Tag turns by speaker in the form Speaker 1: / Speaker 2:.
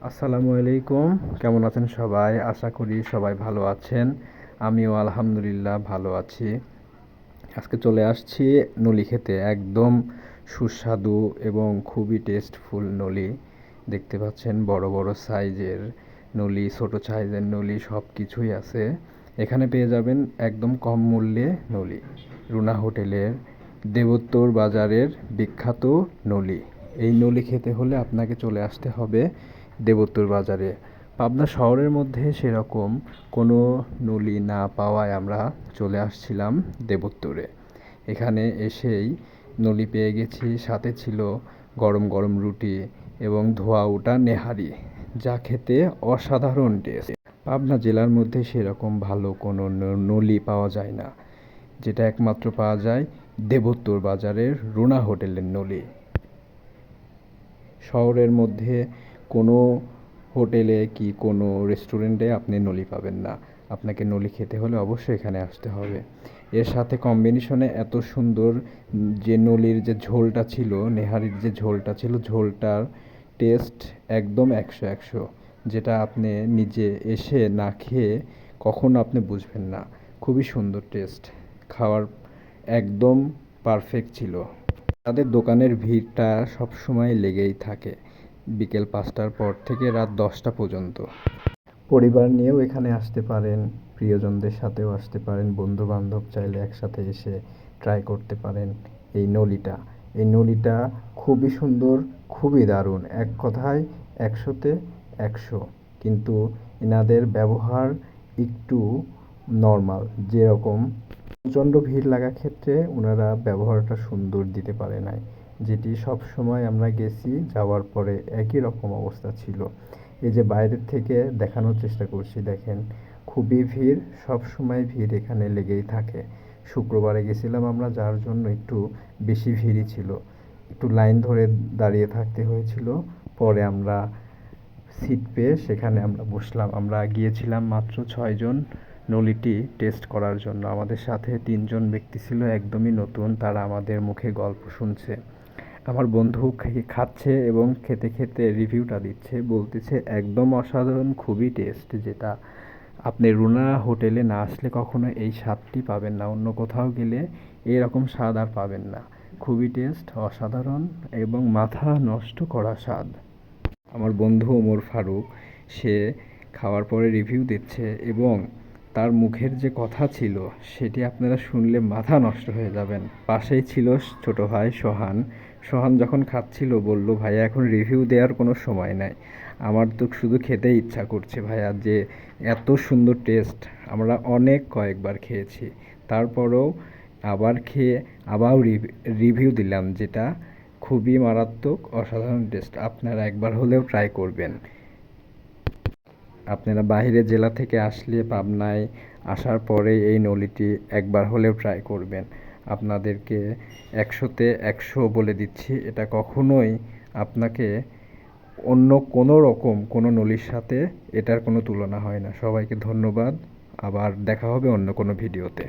Speaker 1: আসসালামু আলাইকুম। কেমন আছেন সবাই? আশা করি সবাই ভালো আছেন। আমিও আলহামদুলিল্লাহ ভালো আছি। আজকে চলে আসছি নলি খেতে। একদম সুস্বাদু এবং খুবই টেস্টফুল নলি। দেখতে পাচ্ছেন বড় বড় সাইজের নলি, ছোট সাইজের নলি সব কিছুই আছে। এখানে পেয়ে যাবেন একদম কম মূল্যে নলি। রুনা হোটেলের দেবোত্তর বাজারের বিখ্যাত নলি। এই নলি খেতে হলে আপনাকে চলে আসতে হবে দেবোত্তর বাজারে। পাবনা শহরের মধ্যে সেরকম কোনো নলি না পাওয়ায় আমরা চলে আসছিলাম দেবোত্তরে। এখানে এসেই নলি পেয়ে গেছি, সাথে ছিল গরম গরম রুটি এবং ধোয়া ওঠা নেহারি, যা খেতে অসাধারণ টেস্ট। পাবনা জেলার মধ্যে সেরকম ভালো কোনো নলি পাওয়া যায় না, যেটা একমাত্র পাওয়া যায় দেবোত্তর বাজারের রুনা হোটেলের নলি। শহরের মধ্যে কোনো হোটেলে কি কোনো রেস্টুরেন্টে আপনি নলি পাবেন না। আপনাকে নলি খেতে হলে অবশ্যই এখানে আসতে হবে। এর সাথে কম্বিনেশনে এত সুন্দর যে নলির যে ঝোলটা ছিল, নেহারির যে ঝোলটা ছিল, ঝোলটার টেস্ট একদম একশো একশো, যেটা আপনি নিজে এসে না খেয়ে কখনো আপনি বুঝবেন না। খুবই সুন্দর টেস্ট, খাওয়ার একদম পারফেক্ট ছিল। তাদের দোকানের ভিড়টা সবসময় লেগেই থাকে। বিকেল পাঁচটার পর থেকে রাত দশটা পর্যন্ত। পরিবার নিয়েও এখানে আসতে পারেন, প্রিয়জনদের সাথেও আসতে পারেন বন্ধু বান্ধব চাইলে একসাথে এসে ট্রাই করতে পারেন এই নলিটা। এই নলিটা খুবই সুন্দর, খুবই দারুণ। এক কথায় একশোতে একশো। কিন্তু এনাদের ব্যবহার একটু নর্মাল যেরকম প্রচণ্ড ভিড় লাগা ক্ষেত্রে ওনারা ব্যবহারটা সুন্দর দিতে পারে নাই। যেটি সব সময় আমরা গেছি, যাওয়ার পরে একই রকম অবস্থা ছিল। এই যে বাইরের থেকে দেখানোর চেষ্টা করছি, দেখেন, খুবই ভিড়, সব সময় ভিড় এখানে লেগেই থাকে। শুক্রবারে গেছিলাম আমরা, যার জন্য একটু বেশি ভিড়ই ছিল। একটু লাইন ধরে দাঁড়িয়ে থাকতে হয়েছিল। পরে আমরা সিট পেয়ে সেখানে আমরা বসলাম। আমরা গিয়েছিলাম মাত্র ছয়জন নলিটি টেস্ট করার জন্য। আমাদের সাথে তিনজন ব্যক্তি ছিল, একদমই নতুন। তারা আমাদের মুখে গল্প শুনছে। আমার বন্ধু খাচ্ছে এবং খেতে খেতে রিভিউটা দিচ্ছে, বলতেছে একদম অসাধারণ, খুবই টেস্ট যেটা আপনি রুনা হোটেলে না আসলে কখনো এই স্বাদটি পাবেন না, অন্য কোথাও গেলে এরকম স্বাদ আর পাবেন না। খুবই টেস্ট অসাধারণ এবং মাথা নষ্ট করা স্বাদ। আমার বন্ধু ওমর ফারুক, সে খাওয়ার পরে রিভিউ দিচ্ছে এবং তার মুখের যে কথা ছিল, সেটি আপনারা শুনলে মাথা নষ্ট হয়ে যাবেন। পাশেই ছিল ছোট ভাই সোহান। সোহান যখন খাচ্ছিল, বলল ভাইয়া এখন রিভিউ দেওয়ার কোনো সময় নাই। আমার তো শুধু খেতে ইচ্ছা করছে, ভাইয়া, যে এত সুন্দর টেস্ট আমরা অনেক কয়েকবার খেয়েছি। তারপরেও আবার খেয়ে আবার রিভিউ দিলাম, যেটা খুবই মারাত্মক, অসাধারণ টেস্ট আপনারা একবার হলেও ট্রাই করবেন। আপনারা জেলা থেকে আসলে পাবনায় আসার পরে এই নলিটি একবার হলেও ট্রাই করবেন। আপনাদেরকে একশোতে একশো বলে দিচ্ছি, এটা কখনোই আপনাকে অন্য কোনো রকম কোনো নলির সাথে এটার কোনো তুলনা হয় না। সবাইকে ধন্যবাদ, আবার দেখা হবে অন্য কোনো ভিডিওতে।